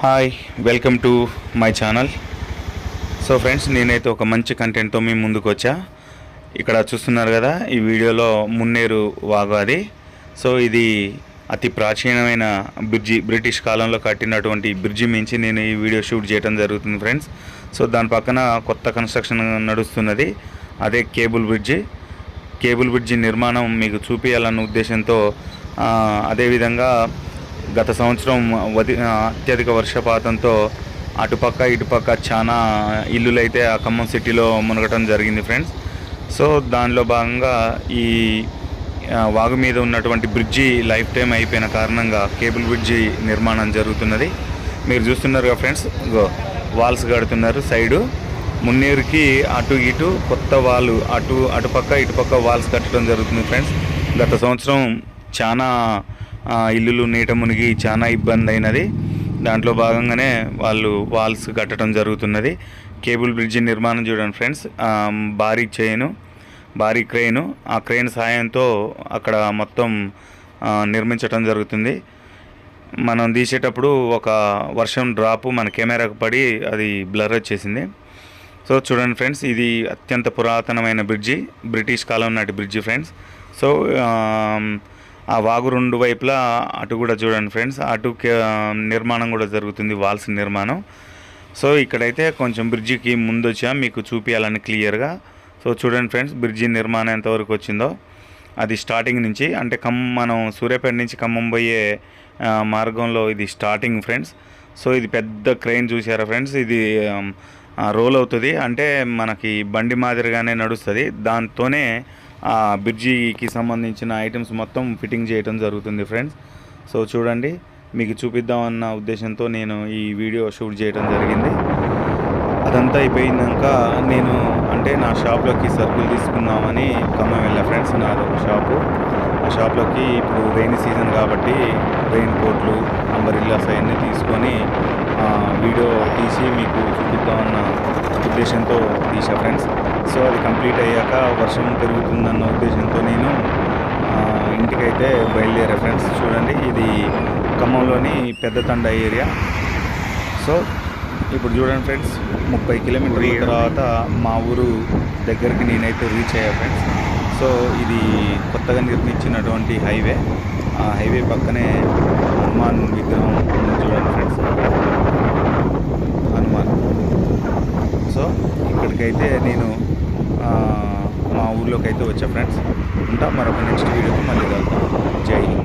Hi welcome to my channel so friends నేనైతే ఒక మంచి కంటెంట్తో మీ ముందుకు వచ్చా. ఇక్కడ చూస్తున్నారు కదా ఈ వీడియోలో మున్నేరు వాగాది సో ఇది అతి ప్రాచీనమైన బ్రిడ్జి బ్రిటిష్ కాలంలో కట్టినటువంటి బ్రిడ్జి మించి నేను ఈ వీడియో షూట్ చేయడం జరుగుతుంది ఫ్రెండ్స్ సో దాని పక్కన కొత్త కన్స్ట్రక్షన్ నడుస్తున్నది. అదే కేబుల్ బ్రిడ్జి కేబుల్ బ్రిడ్జి నిర్మాణం మీకు చూపించాలన్న ఉద్దేశంతో అదేవిధంగా గత సంవత్సరం వది అత్యధిక వర్షపాతంతో అటుపక్క ఇటుపక్క చాలా ఇల్లులు అయితే ఆ ఖమ్మం సిటీలో మునగటం జరిగింది ఫ్రెండ్స్. సో దానిలో భాగంగా ఈ వాగు మీద ఉన్నటువంటి బ్రిడ్జి లైఫ్ టైం అయిపోయిన కారణంగా కేబుల్ బ్రిడ్జి నిర్మాణం జరుగుతున్నది. మీరు చూస్తున్నారుగా ఫ్రెండ్స్ వాల్స్ కడుతున్నారు సైడు. మున్నేరుకి అటు ఇటు కొత్త వాళ్ళు అటు అటుపక్క ఇటుపక్క వాల్స్ కట్టడం జరుగుతుంది ఫ్రెండ్స్. గత సంవత్సరం చాలా ఇల్లులు నీట మునిగి చాలా ఇబ్బంది అయినది దాంట్లో భాగంగానే వాళ్ళు వాల్స్ కట్టడం జరుగుతున్నది. కేబుల్ బ్రిడ్జి నిర్మాణం చూడండి ఫ్రెండ్స్. భారీ చేయను భారీ క్రెయిన్ ఆ క్రెయిన్ సహాయంతో అక్కడ మొత్తం నిర్మించడం నిర్మించటం జరుగుతుంది. మనం తీసేటప్పుడు ఒక వర్షం డ్రాప్ మన కెమెరాకు పడి అది బ్లర్ వచ్చేసింది. సో చూడండి ఫ్రెండ్స్ ఇది అత్యంత పురాతనమైన బ్రిడ్జి బ్రిటిష్ కాలం నాటి బ్రిడ్జి ఫ్రెండ్స్. సో ఆ వాగు రెండు వైపులా అటు కూడా చూడండి ఫ్రెండ్స్ అటు కే- నిర్మాణం కూడా జరుగుతుంది వాల్స్ నిర్మాణం. సో ఇక్కడైతే కొంచెం బ్రిడ్జికి ముందు వచ్చా మీకు చూపించాలని క్లియర్గా. సో చూడండి ఫ్రెండ్స్ బ్రిడ్జి నిర్మాణం ఎంతవరకు వచ్చిందో. అది స్టార్టింగ్ నుంచి అంటే ఖమ్మం మనం సూర్యాపేట నుంచి ఖమ్మం పోయే మార్గంలో ఇది స్టార్టింగ్ ఫ్రెండ్స్. సో ఇది పెద్ద క్రెయిన్ చూసారా ఫ్రెండ్స్? ఇది రోల్ అవుతుంది. అంటే మనకి బండి మాదిరిగానే నడుస్తుంది. దాంతోనే బ్రిడ్జికి సంబంధించిన ఐటమ్స్ మొత్తం ఫిట్టింగ్ చేయడం జరుగుతుంది ఫ్రెండ్స్ సో చూడండి మీకు చూపిద్దామన్న ఉద్దేశంతో నేను ఈ వీడియో షూట్ చేయడం జరిగింది. అదంతా అయిపోయినాక నేను అంటే నా షాప్లోకి సరుకులు తీసుకుందామని ఖమ్మం వెళ్ళా ఫ్రెండ్స్ నాది షాపు. ఆ షాప్లోకి ఇప్పుడు రెయిన్ సీజన్ కాబట్టి రెయిన్ కోట్లు అంబరిల్లాస్ అవన్నీ తీసుకొని వీడియో తీసి మీకు చూపిద్దామన్న ఉద్దేశంతో తీసా ఫ్రెండ్స్. సో అది కంప్లీట్ అయ్యాక వర్షం పెరుగుతుందన్న ఉద్దేశంతో నేను ఇంటికైతే బయలుదేరా ఫ్రెండ్స్. చూడండి ఇది ఖమ్మంలోని పెద్ద తండ ఏరియా. సో ఇప్పుడు చూడండి ఫ్రెండ్స్ ముప్పై కిలోమీటర్ల తర్వాత మా ఊరు దగ్గరికి నేనైతే రీచ్ అయ్యా ఫ్రెండ్స్. సో ఇది కొత్తగా నిర్మించినటువంటి హైవే. ఆ హైవే పక్కనే హనుమాన్ విగ్రహం చూడండి ఫ్రెండ్స్. హనుమాన్. సో ఇక్కడికైతే నేను మా ఊర్లోకి అయితే వచ్చా ఫ్రెండ్స్. ఉంటా మరొక నెక్స్ట్ వీడియోకి మళ్ళీ కలుద్దాం. జై హింద్.